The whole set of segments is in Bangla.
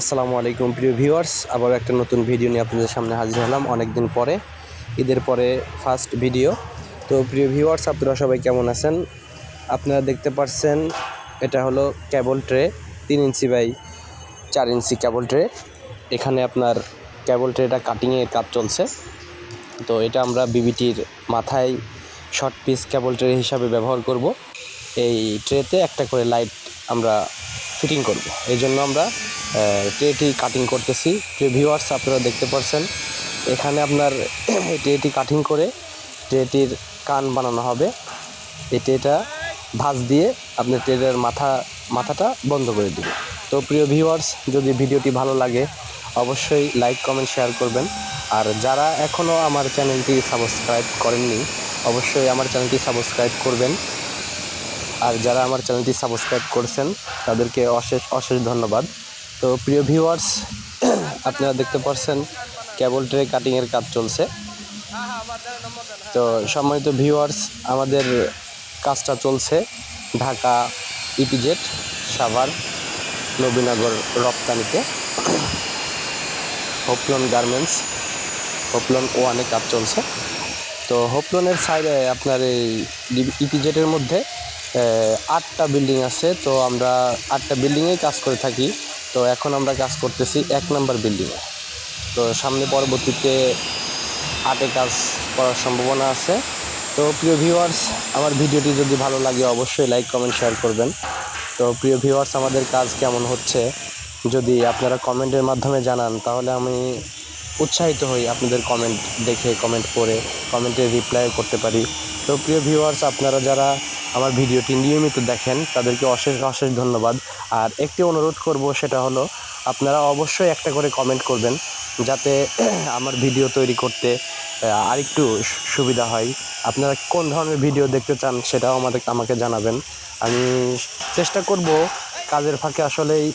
আসসালামু আলাইকুম, প্রিয় ভিউয়ার্স। আবার একটা নতুন ভিডিও নিয়ে আপনাদের সামনে হাজির হলাম অনেক দিন পরে। ঈদের পরে ফার্স্ট ভিডিও তো প্রিয় ভিউয়ার্স, আপনারা সবাই কেমন আছেন? আপনারা দেখতে পাচ্ছেন এটা হলো ক্যাবল ট্রে তিন ইঞ্চি বাই চার ইঞ্চি ক্যাবল ট্রে এখানে আপনার ক্যাবল ট্রেটা কাটিংয়ের কাজ চলছে। তো এটা আমরা বিবিটির মাথায় শর্ট পিস ক্যাবল ট্রে হিসাবে ব্যবহার করব। এই ট্রেতে একটা করে লাইট আমরা ফিটিং করব। এই জন্য আমরা ট্রেটি কাটিং করতেছি। প্রিয় ভিউয়ার্স আপনারা দেখতে পাচ্ছেন এখানে আপনার ট্রেটি কাটিং করে ট্রেটির কান বানানো হবে। এই ট্রেটা ভাঁজ দিয়ে আপনার ট্রেনের মাথা, মাথাটা বন্ধ করে দিবে তো প্রিয় ভিউয়ার্স যদি ভিডিওটি ভালো লাগে, অবশ্যই লাইক কমেন্ট শেয়ার করবেন। আর যারা এখনও আমার চ্যানেলটি সাবস্ক্রাইব করেননি, অবশ্যই আমার চ্যানেলটি সাবস্ক্রাইব করবেন। আর যারা আমার চ্যানেলটি সাবস্ক্রাইব করছেন তাদেরকে অশেষ অশেষ ধন্যবাদ। তো প্রিয় ভিউয়ার্স আপনারা দেখতে পাচ্ছেন কেবল ট্রে কাটিংয়ের কাজ চলছে। তো সম্মানিত ভিউয়ার্স আমাদের কাজটা চলছে ঢাকা ইপিজেড সাভার নবীনগর রপ্তানিতে। হোপলন গার্মেন্টস হোপলন ওয়ানে কাজ চলছে। তো হোপলনের সাইডে আপনার এই ইপিজেটের মধ্যে আহ, আটটা বিল্ডিং আছে, তো আমরা আটটা বিল্ডিংয়েই কাজ করে থাকি। তো এখন আমরা কাজ করতেছি এক নম্বর বিল্ডিংয়ে তো সামনে পরবর্তীতে আটে কাজ করার সম্ভাবনা আছে। তো প্রিয় ভিউয়ার্স আমার ভিডিওটি যদি ভালো লাগে, অবশ্যই লাইক কমেন্ট শেয়ার করবেন। তো প্রিয় ভিউয়ার্স আমাদের কাজ কেমন হচ্ছে? যদি আপনারা কমেন্টের মাধ্যমে জানান, তাহলে আমি উৎসাহিত হই আপনাদের কমেন্ট দেখে কমেন্ট পড়ে কমেন্টে রিপ্লাই করতে পারি। তো প্রিয় ভিউয়ার্স আপনারা যারা আমার ভিডিওটি নিয়মিত দেখেন, তাদেরকে অশেষ অশেষ ধন্যবাদ। আর একটি অনুরোধ করব, সেটা হলো, আপনারা অবশ্যই একটা করে কমেন্ট করবেন, যাতে আমার ভিডিও তৈরি করতে আরেকটু সুবিধা হয়। আপনারা কোন ধরনের ভিডিও দেখতে চান, সেটাও আমাদের, আমাকে জানাবেন। আমি চেষ্টা করব, কাজের ফাঁকে আসলেই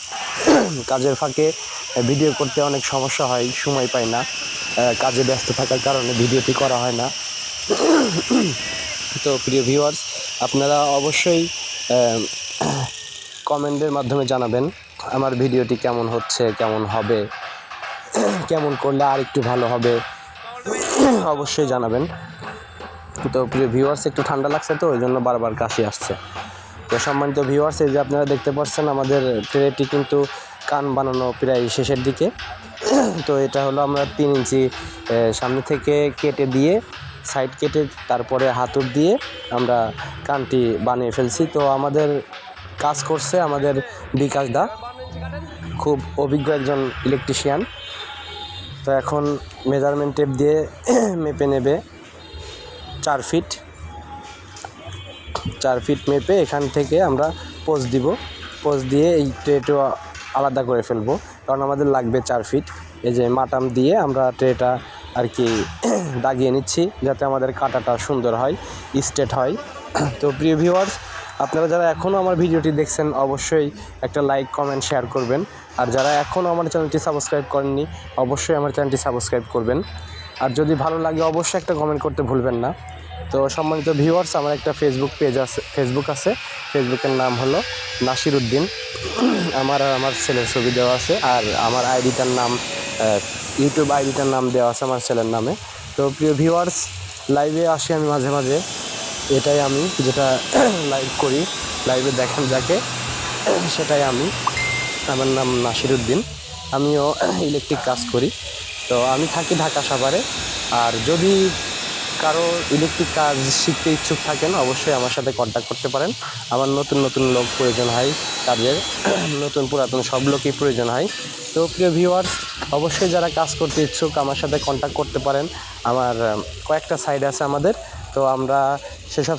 কাজের ফাঁকে ভিডিও করতে অনেক সমস্যা হয়, সময় পাই না। কাজে ব্যস্ত থাকার কারণে ভিডিওটি করা হয় না। তো প্রিয় ভিউয়ার্স আপনারা অবশ্যই কমেন্টের মাধ্যমে জানাবেন আমার ভিডিওটি কেমন হচ্ছে, কেমন হবে, কেমন করলে আর একটু ভালো হবে, অবশ্যই জানাবেন। তো প্রিয় ভিউয়ার্স একটু ঠান্ডা লাগছে তো, ওই জন্য বারবার কাশি আসছে। তো সম্মানিত ভিউয়ার্স এই যে আপনারা দেখতে পাচ্ছেন, আমাদের ট্রেটি কিন্তু কান বানানো প্রায় শেষের দিকে। তো এটা হলো আমরা তিন ইঞ্চি সামনে থেকে কেটে দিয়ে সাইড কেটে তারপরে হাতুর দিয়ে আমরা কানটি বানিয়ে ফেলছি। তো আমাদের কাজ করছে আমাদের বিকাশ দা। খুব অভিজ্ঞ একজন ইলেকট্রিশিয়ান তো এখন মেজারমেন্ট টেপ দিয়ে মেপে নেবে চার ফিট চার ফিট মেপে এখান থেকে আমরা পোজ দিব। পোজ দিয়ে এই ট্রেটা আলাদা করে ফেলব। কারণ আমাদের লাগবে চার ফিট এই যে মাটাম দিয়ে আমরা ট্রেটা আর কি দাগিয়ে নিচ্ছি যাতে আমাদের কাটাটা সুন্দর হয়, স্ট্রেট হয়। তো প্রিয় ভিউয়ার্স আপনারা যারা এখনও আমার ভিডিওটি দেখছেন, অবশ্যই একটা লাইক কমেন্ট শেয়ার করবেন। আর যারা এখনও আমার চ্যানেলটি সাবস্ক্রাইব করেননি, অবশ্যই আমার চ্যানেলটি সাবস্ক্রাইব করবেন। আর যদি ভালো লাগে, অবশ্যই একটা কমেন্ট করতে ভুলবেন না। তো সম্মানিত ভিউয়ার্স আমার একটা ফেসবুক পেজ আছে ফেসবুক আছে। ফেসবুকের নাম হলো নাসির উদ্দিন আমার আর আমার ছেলের ছবি দেওয়া আছে। আর আমার আইডিটার নাম ইউটিউব আইডিটার নাম দেওয়া আছে আমার ছেলের নামে। তো প্রিয় ভিউয়ার্স লাইভে আসি আমি মাঝে মাঝে। এটাই আমি যেটা লাইভ করি। লাইভে দেখেন যাকে। সেটাই আমি। আমার নাম নাসির উদ্দিন আমিও ইলেকট্রিক কাজ করি। তো আমি থাকি ঢাকা সাভারে আর যদি কারও ইলেকট্রিক কাজ শিখতে ইচ্ছুক থাকেন, অবশ্যই আমার সাথে কন্ট্যাক্ট করতে পারেন। আমার নতুন নতুন লোক প্রয়োজন হয়, কাজের নতুন পুরাতন সব লোকই প্রয়োজন হয়। তো প্রিয় ভিউয়ার্স অবশ্যই যারা কাজ করতে ইচ্ছুক, আমার সাথে কন্ট্যাক্ট করতে পারেন। আমার কয়েকটা সাইড আছে আমাদের। তো আমরা সেসব